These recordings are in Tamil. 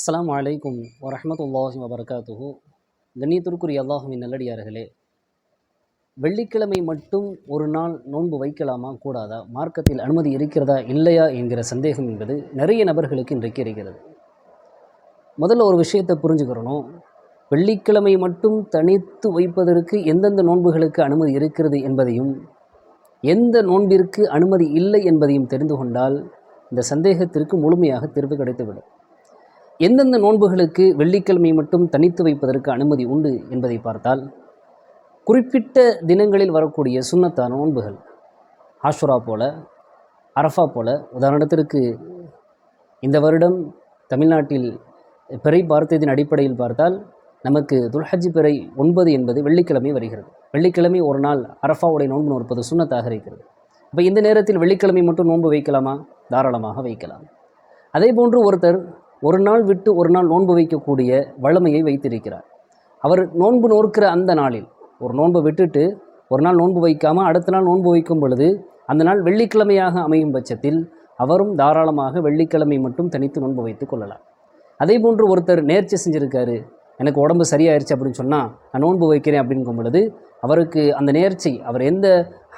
அஸ்லாம் அலைக்கும் வரமத்துல்லாஹி வபர்காத்துஹு. கண்ணியத்திற்குரிய அல்லாஹுவின் நல்லடியார்களே வெள்ளிக்கிழமை மட்டும் ஒரு நாள் நோன்பு வைக்கலாமா கூடாதா? மார்க்கத்தில் அனுமதி இருக்கிறதா இல்லையா என்கிற சந்தேகம் என்பது நிறைய நபர்களுக்கு இன்றைக்கு இருக்கிறது. முதல்ல ஒரு விஷயத்தை புரிஞ்சுக்கிறணும். வெள்ளிக்கிழமை மட்டும் தனித்து வைப்பதற்கு எந்தெந்த நோன்புகளுக்கு அனுமதி இருக்கிறது என்பதையும் எந்த நோன்பிற்கு அனுமதி இல்லை என்பதையும் தெரிந்து கொண்டால் இந்த சந்தேகத்திற்கு முழுமையாக தீர்வு கிடைத்துவிடும். எந்தெந்த நோன்புகளுக்கு வெள்ளிக்கிழமை மட்டும் தனித்து வைப்பதற்கு அனுமதி உண்டு என்பதை பார்த்தால் குறிப்பிட்ட தினங்களில் வரக்கூடிய சுண்ணத்தான நோன்புகள் ஆஷுரா போல அரஃபா போல உதாரணத்திற்கு இந்த வருடம் தமிழ்நாட்டில் பிறை பார்த்ததின் அடிப்படையில் பார்த்தால் நமக்கு துல்ஹஜ் பிறை ஒன்பது என்பது வெள்ளிக்கிழமை வருகிறது. வெள்ளிக்கிழமை ஒரு நாள் அரஃபாவுடைய நோன்பு நோற்பது சுண்ணத்தாக இருக்கிறது. இப்போ இந்த நேரத்தில் வெள்ளிக்கிழமை மட்டும் நோன்பு வைக்கலாமா? தாராளமாக வைக்கலாம். அதே போன்று ஒருத்தர் ஒரு நாள் விட்டு ஒரு நாள் நோன்பு வைக்கக்கூடிய வழமையை வைத்திருக்கிறார். அவர் நோன்பு நோக்கிற அந்த நாளில் ஒரு நோன்பை விட்டுட்டு ஒரு நாள் நோன்பு வைக்காமல் அடுத்த நாள் நோன்பு வைக்கும் பொழுது அந்த நாள் வெள்ளிக்கிழமையாக அமையும் பட்சத்தில் அவரும் தாராளமாக வெள்ளிக்கிழமை மட்டும் தனித்து நோன்பு வைத்துக் கொள்ளலாம். அதே போன்று ஒருத்தர் நேர்ச்சி செஞ்சுருக்காரு எனக்கு உடம்பு சரியாயிருச்சு அப்படின்னு சொன்னால் நான் நோன்பு வைக்கிறேன் அப்படிங்கும் பொழுது அவருக்கு அந்த நேர்ச்சி அவர் எந்த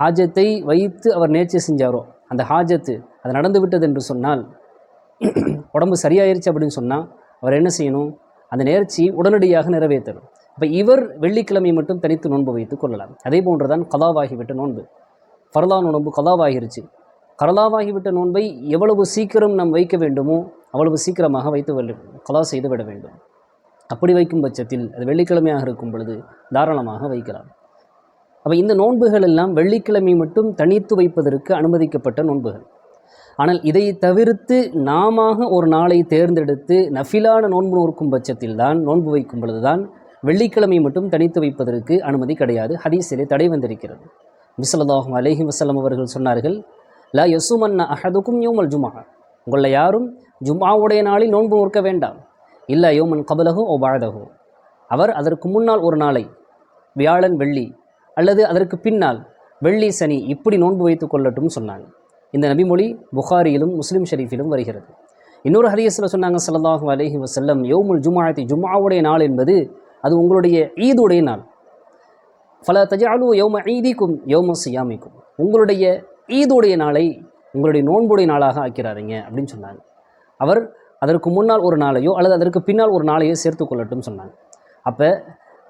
ஹாஜத்தை வைத்து அவர் நேர்ச்சி செஞ்சாரோ அந்த ஹாஜத்து அது நடந்துவிட்டது என்று சொன்னால் உடம்பு சரியாயிருச்சு அப்படின்னு சொன்னால் அவர் என்ன செய்யணும்? அந்த நேர்ச்சி உடனடியாக நிறைவேற்றணும். இப்போ இவர் வெள்ளிக்கிழமை மட்டும் தனித்து நோன்பு வைத்து கொள்ளலாம். அதே போன்று தான் கலாவாகிவிட்ட நோன்பு. ஃபர்லா நோன்பு கலாவாகிருச்சு கரலாவாகிவிட்ட நோன்பை எவ்வளவு சீக்கிரம் நாம் வைக்க வேண்டுமோ அவ்வளவு சீக்கிரமாக வைத்து கலா செய்து விட வேண்டும். அப்படி வைக்கும் பட்சத்தில் அது வெள்ளிக்கிழமையாக இருக்கும் பொழுது தாராளமாக வைக்கலாம். அப்போ இந்த நோன்புகள் எல்லாம் வெள்ளிக்கிழமை மட்டும் தனித்து வைப்பதற்கு அனுமதிக்கப்பட்ட நோன்புகள். ஆனால் இதை தவிர்த்து நாம ஒரு நாளை தேர்ந்தெடுத்து நஃபிலான நோன்பு நோக்கும் பட்சத்தில் தான் நோன்பு வைக்கும் பொழுதுதான் வெள்ளிக்கிழமை மட்டும் தனித்து வைப்பதற்கு அனுமதி கிடையாது. ஹதீஸிலே தடை வந்திருக்கிறது. மிசல்லாஹும் அலைஹி வசலம் அவர்கள் சொன்னார்கள் லா யசுமன்ன அஹதுக்கும் யோமல் ஜுமா உங்களில் யாரும் ஜும்மாவுடைய நாளில் நோன்பு நோக்க வேண்டாம். இல்லை யோமன் கபலகோ ஓ பாழதகோ அவர் அதற்கு முன்னால் ஒரு நாளை வியாழன் வெள்ளி அல்லது அதற்கு பின்னால் வெள்ளி சனி இப்படி நோன்பு வைத்துக் கொள்ளட்டும் சொன்னாங்க. இந்த நபிமொழி புகாரியிலும் முஸ்லீம் ஷரீஃபிலும் வருகிறது. இன்னொரு ஹரியஸில் சொன்னாங்க ஸல்லல்லாஹு அலைஹி வசல்லம் யோமுல் ஜுமாத்தி ஜும்மாவுடைய நாள் என்பது அது உங்களுடைய ஈதுடைய நாள். ஃபல தஜாலு யோம ஈதிக்கும் யோம சியாமிக்கும். உங்களுடைய ஈதுடைய நாளை உங்களுடைய நோன்புடைய நாளாக ஆக்கிறாருங்க அப்படின்னு சொன்னாங்க. அவர் அதற்கு முன்னால் ஒரு நாளையோ அல்லது அதற்கு பின்னால் ஒரு நாளையோ சேர்த்து கொள்ளட்டும் சொன்னாங்க. அப்போ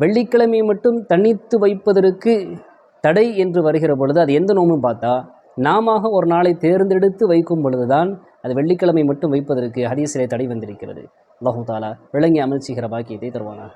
வெள்ளிக்கிழமை மட்டும் தனித்து வைப்பதற்கு தடை என்று வருகிற பொழுது அது எந்த நோம்பும் பார்த்தா நாம ஒரு நாளை தேர்ந்தெடுத்து வைக்கும் பொழுதுதான் அது வெள்ளிக்கிழமை மட்டும் வைப்பதற்கு ஹதீஸிலே தடை வந்திருக்கிறது. அல்லாஹு தாலா விளங்கி அமல் செய்கிற பாக்கியத்தை தருவானாக.